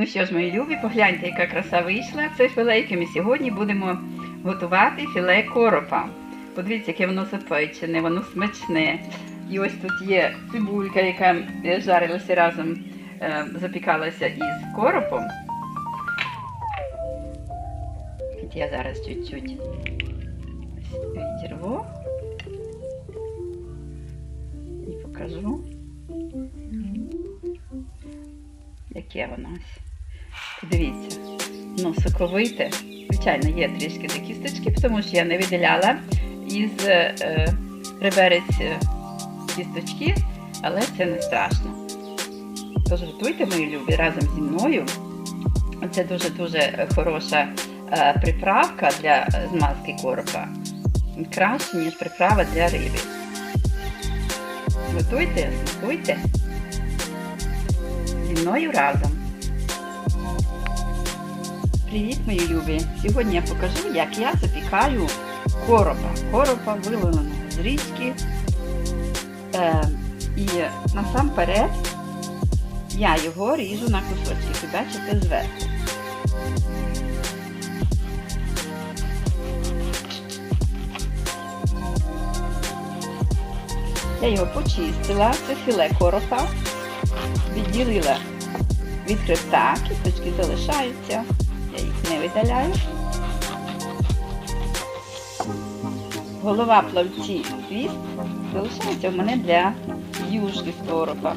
Ну що ж, мої любі, погляньте, яка краса вийшла. Це філейки. Ми сьогодні будемо готувати філе коропа. Подивіться, яке воно запечене, воно смачне. І ось тут є цибулька, яка е, жарилася разом, е, запікалася із коропом. Я зараз чуть-чуть відірву і покажу, яке воно ось. Подивіться, ну соковите. Звичайно, є трішки за кісточки, тому що я не виділяла із е, реберець е, кісточки, але це не страшно. Тож готуйте, мої любі, разом зі мною. Це дуже-дуже хороша е, приправка для змазки коропа. Краще, ніж приправа для риби. Готуйте, готуйте. Зі мною разом. Привіт, мої любі! Сьогодні я покажу, як я запікаю коропа. Коропа виливаного з річки. Е, і насамперед я його ріжу на кусочки. Бачите зверху. Я його почистила, це філе коропа, відділила від хребта, кісточки залишаються, я їх не видаляю. Голова плавці хвіст залишається в мене для юшки з коропа.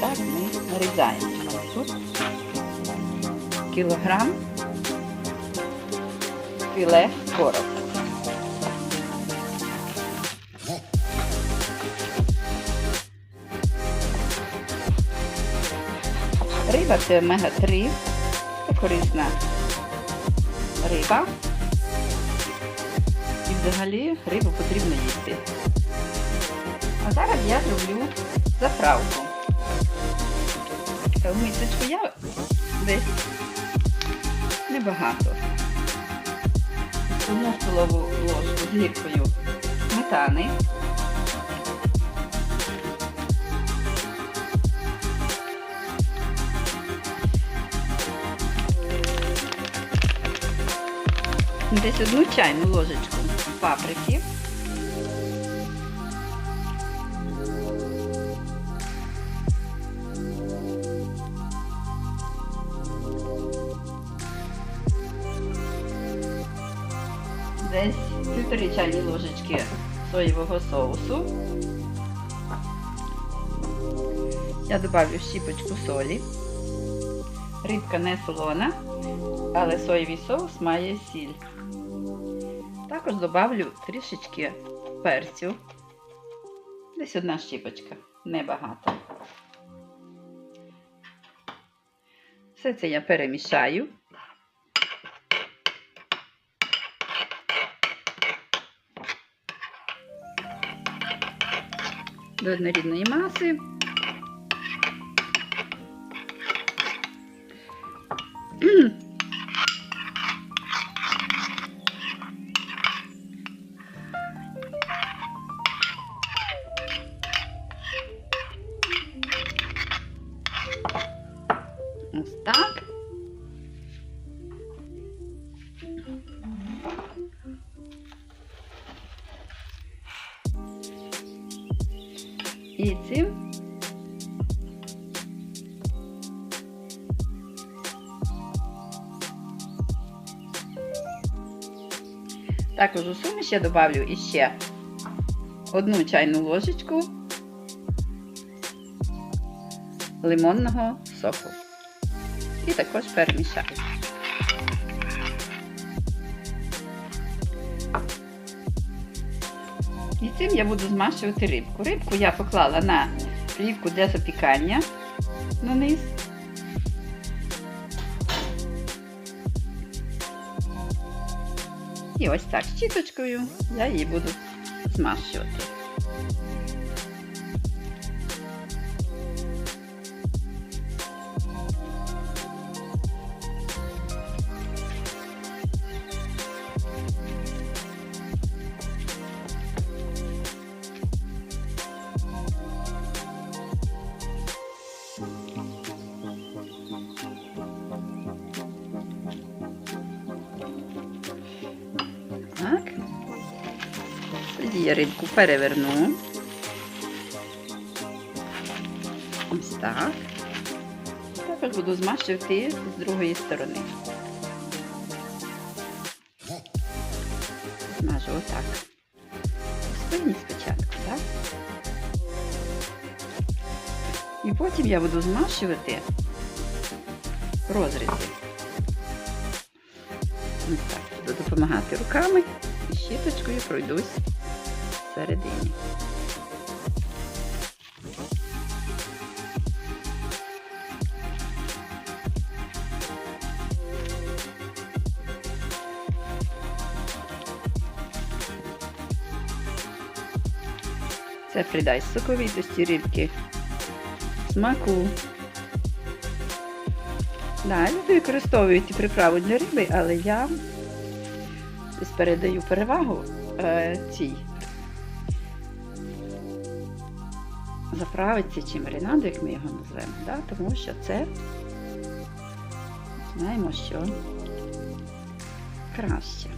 Так ми нарізаємо. Тут кілограм філе коропа. Риба це омега-3. Це корисна риба. І взагалі рибу потрібно їсти. А зараз я зроблю заправку. В мисочку я десь небагато. Одну столову ложку з гіркою сметани. Десь одну чайну ложечку паприки. Десь півтори чайні ложечки соєвого соусу. Я додаю щіпочку солі. Рибка не солона, але соєвий соус має сіль. Також додавлю трішечки перцю. Десь одна щіпочка, небагато. Все це я перемішаю. До однорідної маси. Так. І цим також у суміш я добавлю іще одну чайну ложечку лимонного соку. І також перемішаю. І цим я буду змащувати рибку. Рибку я поклала на плівку для запікання на низ. І ось так щіточкою я її буду змащувати. Я рибку переверну. Ось так. Також буду змащувати з другої сторони. Змажу отак. Спині спочатку, так? І потім я буду змащувати розрізи. Ось так. Буду допомагати руками і щіточкою пройдусь всередині. Це придасть соковитості рибки, смаку. Да, люди використовують приправу для риби, але я передаю перевагу е, цій заправиці чи маринаду, як ми його назвемо, да? тому що це знаємо, що краще.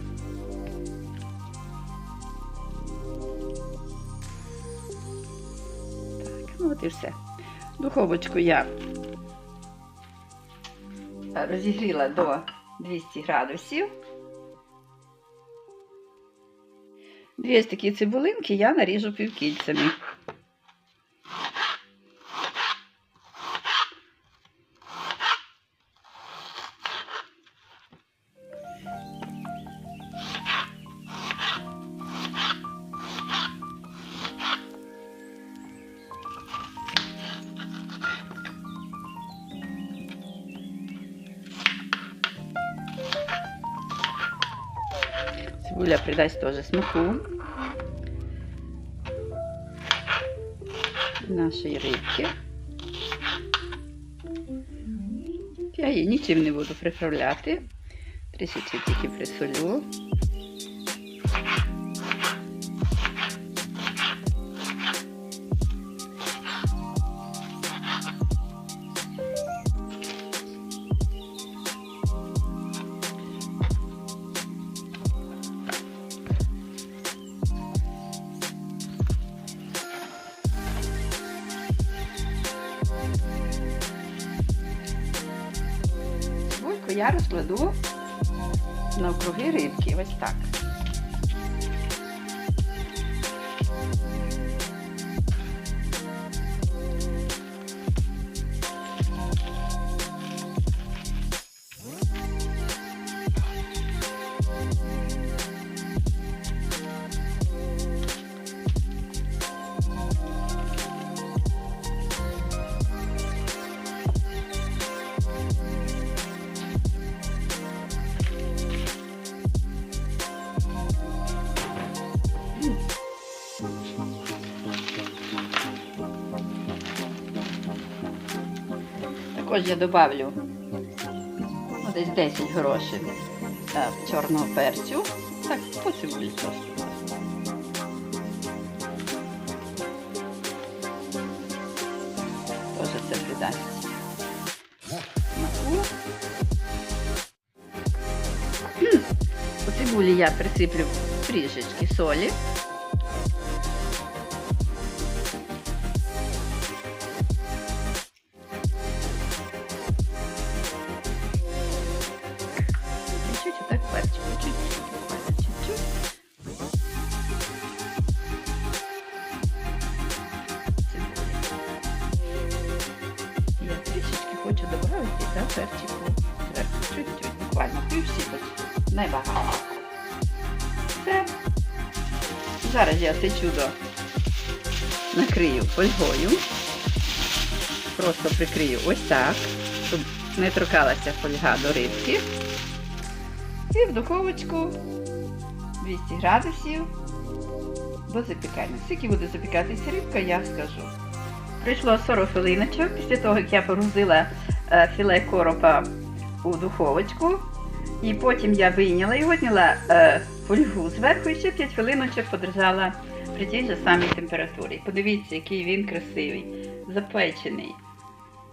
Так, ну от і все. Духовочку я розігріла до 200 градусів. Дві ось такі цибулинки я наріжу півкільцями. Цибуля придасть теж смаку нашої рибки. Я її нічим не буду приправляти. Трішечки тільки присолю. Я розкладу навкруги рибки. Ось так. Також я добавлю ну, десь 10 грошей чорного перцю. Так, по цибулі просто. Теж це придасть. По цибулі я присиплю трішечки солі. Зараз я це чудо накрию фольгою. Просто прикрию ось так, щоб не торкалася фольга до рибки. І в духовочку 200 градусів до запікання. Скільки буде запікатися рибка, я скажу. Прийшло 40 хвилиночок після того, як я погрузила е, філе коропа у духовочку. І потім я вийняла його, зняла е, фольгу зверху і ще 5 хвилиночок подержала при тій же самій температурі. Подивіться, який він красивий, запечений.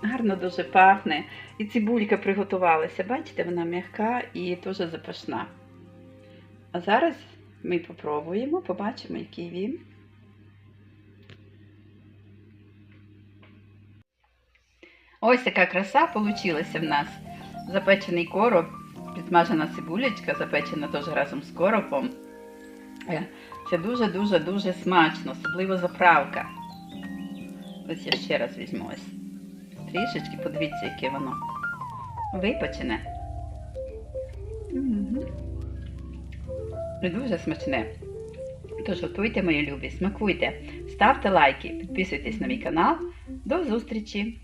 Гарно дуже пахне. І цибулька приготувалася. Бачите, вона м'яка і дуже запашна. А зараз Ми попробуємо, побачимо, який він. Ось така краса получилася в нас. Запечений короб, підсмажена цибулечка, запечена теж разом з коробом. Е, Це дуже-дуже-дуже смачно, особливо заправка. Ось я ще раз візьму ось. Трішечки, подивіться, яке воно випечене. І Дуже смачне. Тож готуйте, мої любі, смакуйте, ставте лайки, підписуйтесь на мій канал. До зустрічі!